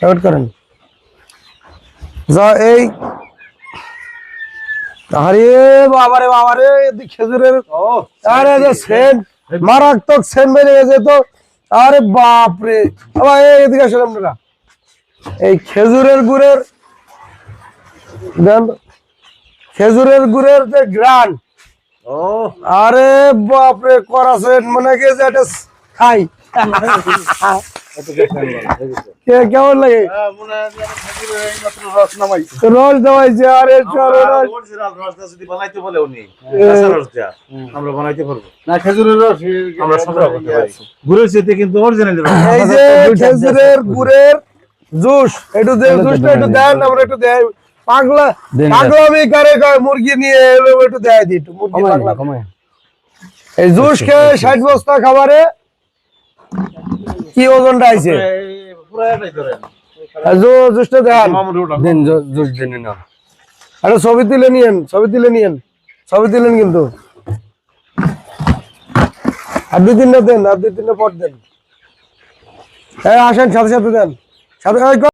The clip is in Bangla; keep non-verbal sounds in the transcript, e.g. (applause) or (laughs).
ওয়েট করেন। যা এই আরে বাবারে বাবারে খেজুরের আরে যে সেন মারাত্মক সেন বেরিয়ে গেছে তো। আরে বাপ আবার এদিকে আসেন আপনারা। এই খেজুরের গুড়ের খেজুরের গুড়ের যে গ্রান। ও। আরে বাপ রে করাছেন মনে যে এটা খাই। (laughs) কেমন লাগে? মনে হয় যে আমি খেজুরের এইমাত্র রস নামাই রস দেওয়াইছে আরে চলো রস। অরিজিনাল রসটা যদি বানাইতে বলে উনি কাঁচা রস দেয়া, আমরা বানাইতে পারব। না খেজুরের রস আমরা সংগ্রহ করতে পারি। গুড়ের চেয়ে কিন্তু অরিজিনাল এই যে খেজুরের গুড়ের জুস একটু দে জুসটা একটু দেন আমরা একটু দেয় পাগলা দেন, পাগলা আমি কারে কয় মুরগি নিয়ে এলো একটু দেয় দি একটু মুরগি পাগলা। এই জুস খেয়ে ষাট বস্তা খাবারে কি ওজনটা আইছে? জুসটা দেন জুস দেন না। আরে ছবি তুলে নিয়েন ছবি তুলে নিয়েন ছবি তুলেন কিন্তু। আর দুই তিনটা দেন আর দুই তিনটা পর দেন। হ্যাঁ আসেন সাথে সাথে দেন। সাথে